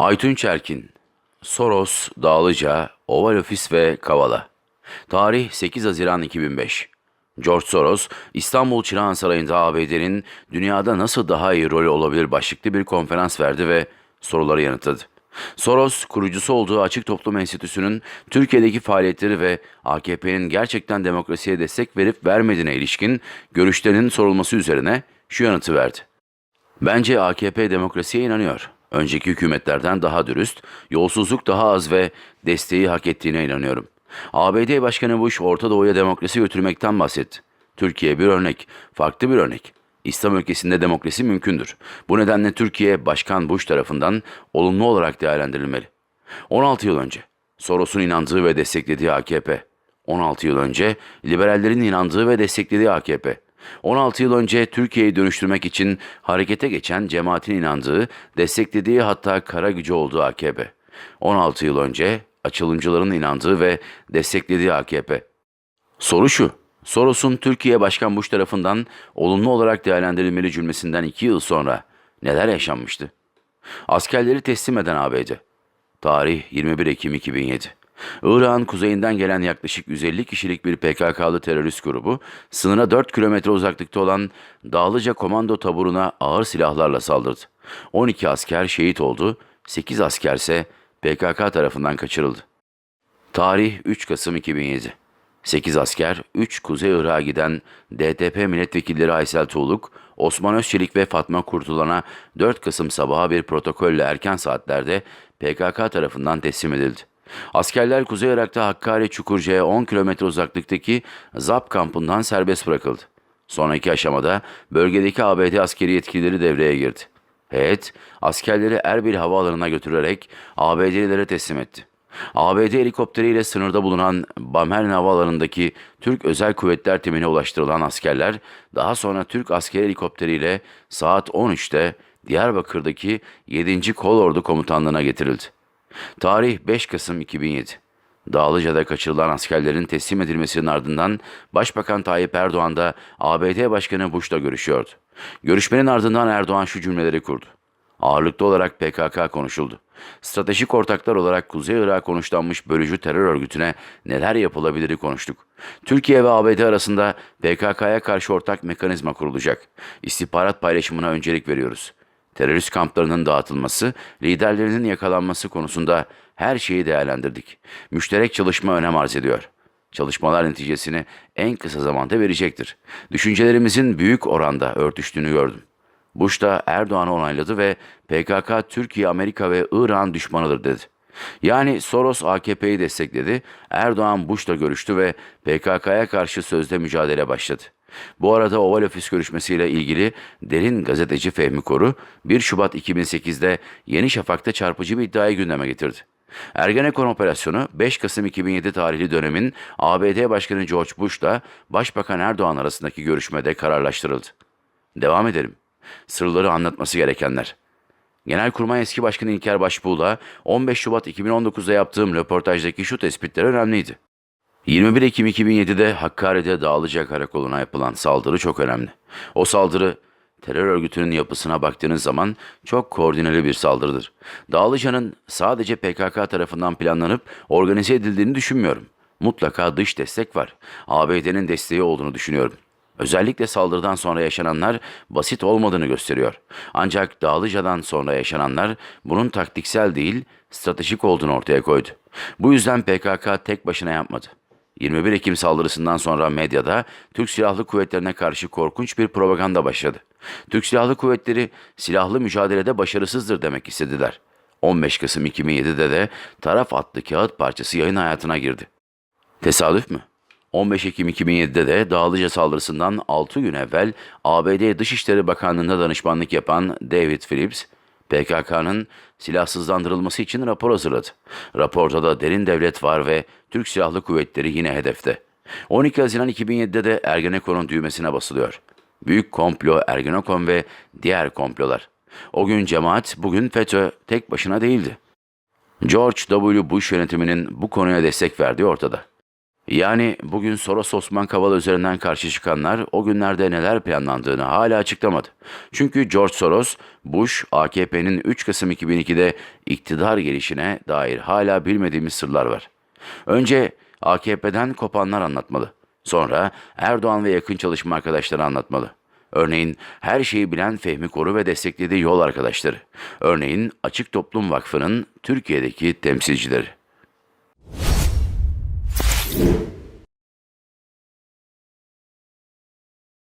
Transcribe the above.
Aytun Çerkin, Soros, Dağlıca, Oval Ofis ve Kavala. Tarih 8 Haziran 2005. George Soros, İstanbul Çırağan Sarayı'nda ABD'nin dünyada nasıl daha iyi rol olabilir başlıklı bir konferans verdi ve soruları yanıtladı. Soros, kurucusu olduğu Açık Toplum Enstitüsü'nün Türkiye'deki faaliyetleri ve AKP'nin gerçekten demokrasiye destek verip vermediğine ilişkin görüşlerinin sorulması üzerine şu yanıtı verdi. Bence AKP demokrasiye inanıyor. Önceki hükümetlerden daha dürüst, yolsuzluk daha az ve desteği hak ettiğine inanıyorum. ABD Başkanı Bush Orta Doğu'ya demokrasi götürmekten bahsetti. Türkiye bir örnek, farklı bir örnek. İslam ülkesinde demokrasi mümkündür. Bu nedenle Türkiye Başkan Bush tarafından olumlu olarak değerlendirilmeli. 16 yıl önce Soros'un inandığı ve desteklediği AKP. 16 yıl önce liberallerin inandığı ve desteklediği AKP. 16 yıl önce Türkiye'yi dönüştürmek için harekete geçen cemaatin inandığı, desteklediği hatta kara gücü olduğu AKP. 16 yıl önce açılımcıların inandığı ve desteklediği AKP. Soru şu, Soros'un Türkiye Başkan Bush tarafından olumlu olarak değerlendirilmeli cümlesinden iki yıl sonra neler yaşanmıştı? Askerleri teslim eden ABD. Tarih 21 Ekim 2007. Irak'ın kuzeyinden gelen yaklaşık 150 kişilik bir PKK'lı terörist grubu, sınıra 4 kilometre uzaklıkta olan Dağlıca komando taburuna ağır silahlarla saldırdı. 12 asker şehit oldu, 8 asker ise PKK tarafından kaçırıldı. Tarih 3 Kasım 2007. 8 asker, 3 Kuzey Irak'a giden DTP milletvekilleri Aysel Tuğluk, Osman Özçelik ve Fatma Kurtulan'a 4 Kasım sabahı bir protokolle erken saatlerde PKK tarafından teslim edildi. Askerler Kuzey Irak'ta Hakkari Çukurca'ya 10 kilometre uzaklıktaki ZAP kampından serbest bırakıldı. Sonraki aşamada bölgedeki ABD askeri yetkilileri devreye girdi. Heyet, askerleri Erbil havaalanına götürerek ABD'lilere teslim etti. ABD helikopteriyle sınırda bulunan Bamhern Havaalanı'ndaki Türk Özel Kuvvetler Timine ulaştırılan askerler daha sonra Türk askeri helikopteriyle saat 13'te Diyarbakır'daki 7. Kolordu Komutanlığı'na getirildi. Tarih 5 Kasım 2007. Dağlıca'da kaçırılan askerlerin teslim edilmesinin ardından Başbakan Tayyip Erdoğan da ABD Başkanı Bush'la görüşüyordu. Görüşmenin ardından Erdoğan şu cümleleri kurdu. Ağırlıklı olarak PKK konuşuldu. Stratejik ortaklar olarak Kuzey Irak konuşlanmış bölücü terör örgütüne neler yapılabiliri konuştuk. Türkiye ve ABD arasında PKK'ya karşı ortak mekanizma kurulacak. İstihbarat paylaşımına öncelik veriyoruz. Terörist kamplarının dağıtılması, liderlerinin yakalanması konusunda her şeyi değerlendirdik. Müşterek çalışma önem arz ediyor. Çalışmalar neticesini en kısa zamanda verecektir. Düşüncelerimizin büyük oranda örtüştüğünü gördüm. Bush da Erdoğan'ı onayladı ve PKK Türkiye, Amerika ve İran düşmanıdır dedi. Yani Soros AKP'yi destekledi, Erdoğan Bush'la görüştü ve PKK'ya karşı sözde mücadele başladı. Bu arada Oval Ofis görüşmesiyle ilgili derin gazeteci Fehmi Koru 1 Şubat 2008'de Yeni Şafak'ta çarpıcı bir iddiayı gündeme getirdi. Ergenekon operasyonu 5 Kasım 2007 tarihli dönemin ABD Başkanı George Bush'la Başbakan Erdoğan arasındaki görüşmede kararlaştırıldı. Devam edelim. Sırları anlatması gerekenler. Genelkurmay eski başkanı İlker Başbuğ'la 15 Şubat 2019'da yaptığım röportajdaki şu tespitler önemliydi. 21 Ekim 2007'de Hakkari'de Dağlıca Karakolu'na yapılan saldırı çok önemli. O saldırı terör örgütünün yapısına baktığınız zaman çok koordineli bir saldırıdır. Dağlıca'nın sadece PKK tarafından planlanıp organize edildiğini düşünmüyorum. Mutlaka dış destek var. ABD'nin desteği olduğunu düşünüyorum. Özellikle saldırıdan sonra yaşananlar basit olmadığını gösteriyor. Ancak Dağlıca'dan sonra yaşananlar bunun taktiksel değil, stratejik olduğunu ortaya koydu. Bu yüzden PKK tek başına yapmadı. 21 Ekim saldırısından sonra medyada Türk Silahlı Kuvvetlerine karşı korkunç bir propaganda başladı. Türk Silahlı Kuvvetleri silahlı mücadelede başarısızdır demek istediler. 15 Kasım 2007'de de Taraf adlı kağıt parçası yayın hayatına girdi. Tesadüf mü? 15 Ekim 2007'de de Dağlıca saldırısından 6 gün evvel ABD Dışişleri Bakanlığı'nda danışmanlık yapan David Phillips, PKK'nın silahsızlandırılması için rapor hazırladı. Raporda da derin devlet var ve Türk Silahlı Kuvvetleri yine hedefte. 12 Haziran 2007'de de Ergenekon'un düğmesine basılıyor. Büyük komplo Ergenekon ve diğer komplolar. O gün cemaat, bugün FETÖ tek başına değildi. George W. Bush yönetiminin bu konuya destek verdiği ortada. Yani bugün Soros Osman Kavala üzerinden karşı çıkanlar o günlerde neler planlandığını hala açıklamadı. Çünkü George Soros, Bush, AKP'nin 3 Kasım 2002'de iktidar gelişine dair hala bilmediğimiz sırlar var. Önce AKP'den kopanlar anlatmalı. Sonra Erdoğan ve yakın çalışma arkadaşları anlatmalı. Örneğin her şeyi bilen Fehmi Koru ve desteklediği yol arkadaşları. Örneğin Açık Toplum Vakfı'nın Türkiye'deki temsilcileri. you.